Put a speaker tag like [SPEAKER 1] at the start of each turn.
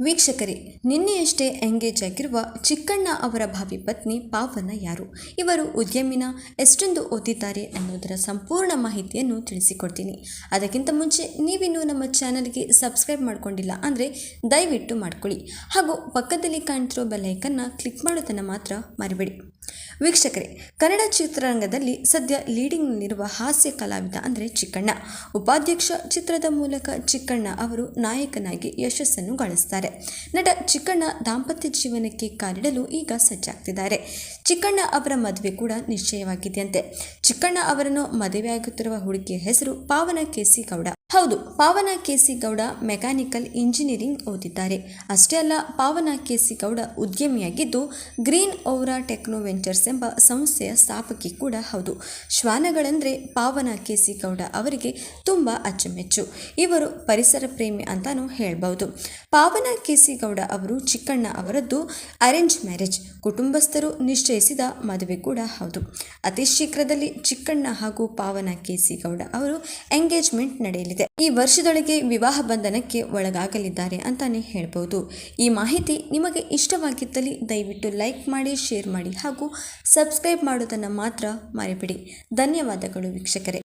[SPEAKER 1] ವೀಕ್ಷಕರೇ, ನಿನ್ನೆಯಷ್ಟೇ ಎಂಗೇಜ್ ಆಗಿರುವ ಚಿಕ್ಕಣ್ಣ ಅವರ ಭಾವಿ ಪತ್ನಿ ಪಾವನ ಯಾರು? ಇವರು ಉದ್ಯಮಿನ ಎಷ್ಟೊಂದು ಓದಿದ್ದಾರೆ ಅನ್ನೋದರ ಸಂಪೂರ್ಣ ಮಾಹಿತಿಯನ್ನು ತಿಳಿಸಿಕೊಡ್ತೀನಿ. ಅದಕ್ಕಿಂತ ಮುಂಚೆ ನೀವಿನ್ನೂ ನಮ್ಮ ಚಾನಲ್ಗೆ ಸಬ್ಸ್ಕ್ರೈಬ್ ಮಾಡ್ಕೊಂಡಿಲ್ಲ ಅಂದರೆ ದಯವಿಟ್ಟು ಮಾಡ್ಕೊಳ್ಳಿ. ಹಾಗೂ ಪಕ್ಕದಲ್ಲಿ ಕಾಣ್ತಿರೋ ಬೆಲ್ಲೈಕನ್ನು ಕ್ಲಿಕ್ ಮಾಡೋದನ್ನು ಮಾತ್ರ ಮರಿಬೇಡಿ. ವೀಕ್ಷಕರೇ, ಕನ್ನಡ ಚಿತ್ರರಂಗದಲ್ಲಿ ಸದ್ಯ ಲೀಡಿಂಗ್ನಲ್ಲಿರುವ ಹಾಸ್ಯ ಕಲಾವಿದ ಅಂದರೆ ಚಿಕ್ಕಣ್ಣ. ಉಪಾಧ್ಯಕ್ಷ ಚಿತ್ರದ ಮೂಲಕ ಚಿಕ್ಕಣ್ಣ ಅವರು ನಾಯಕನಾಗಿ ಯಶಸ್ಸನ್ನು ಗಳಿಸ್ತಾರೆ. ನಟ ಚಿಕ್ಕಣ್ಣ ದಾಂಪತ್ಯ ಜೀವನಕ್ಕೆ ಕಾಲಿಡಲು ಈಗ ಸಜ್ಜಾಗ್ತಿದ್ದಾರೆ. ಚಿಕ್ಕಣ್ಣ ಅವರ ಮದುವೆ ಕೂಡ ನಿಶ್ಚಯವಾಗಿದೆಯಂತೆ. ಚಿಕ್ಕಣ್ಣ ಅವರನ್ನು ಮದುವೆಯಾಗುತ್ತಿರುವ ಹುಡುಗಿಯ ಹೆಸರು ಪಾವನ ಕೇಸಿ ಗೌಡ. ಹೌದು, Pavana K C Gowda mechanical engineering ಓದಿದ್ದಾರೆ. ಅಷ್ಟೇ ಅಲ್ಲ, ಪಾವನ ಕೇಸಿ ಗೌಡ ಉದ್ಯಮಿಯಾಗಿದ್ದು ಗ್ರೀನ್ ಓವ್ರಾ ಟೆಕ್ನೋ ವೆಂಚರ್ಸ್ ಎಂಬ ಸಂಸ್ಥೆಯ ಸ್ಥಾಪಕಿ ಕೂಡ ಹೌದು. ಶ್ವಾನಗಳೆಂದರೆ ಪಾವನ ಕೇಸಿ ಗೌಡ ಅವರಿಗೆ ತುಂಬ ಅಚ್ಚುಮೆಚ್ಚು. ಇವರು ಪರಿಸರ ಪ್ರೇಮಿ ಅಂತಾನೂ ಹೇಳ್ಬೋದು. ಪಾವನ ಕೇಸಿ ಗೌಡ ಅವರು ಚಿಕ್ಕಣ್ಣ ಅವರದ್ದು ಅರೇಂಜ್ ಮ್ಯಾರೇಜ್, ಕುಟುಂಬಸ್ಥರು ನಿಶ್ಚಯಿಸಿದ ಮದುವೆ ಕೂಡ ಹೌದು. ಅತಿ ಶೀಘ್ರದಲ್ಲಿ ಚಿಕ್ಕಣ್ಣ ಹಾಗೂ ಪಾವನ ಕೇಸಿ ಗೌಡ ಅವರು ಎಂಗೇಜ್ಮೆಂಟ್ ನಡೆಯಲಿದೆ. ಈ ವರ್ಷದೊಳಗೆ ವಿವಾಹ ಬಂಧನಕ್ಕೆ ಒಳಗಾಗಲಿದ್ದಾರೆ ಅಂತಾನೆ ಹೇಳ್ಬೋದು. ಈ ಮಾಹಿತಿ ನಿಮಗೆ ಇಷ್ಟವಾಗಿದ್ದಲ್ಲಿ ದಯವಿಟ್ಟು ಲೈಕ್ ಮಾಡಿ, ಶೇರ್ ಮಾಡಿ ಹಾಗೂ ಸಬ್ಸ್ಕ್ರೈಬ್ ಮಾಡೋದನ್ನು ಮಾತ್ರ ಮರಿಬಿಡಿ. ಧನ್ಯವಾದಗಳು ವೀಕ್ಷಕರೇ.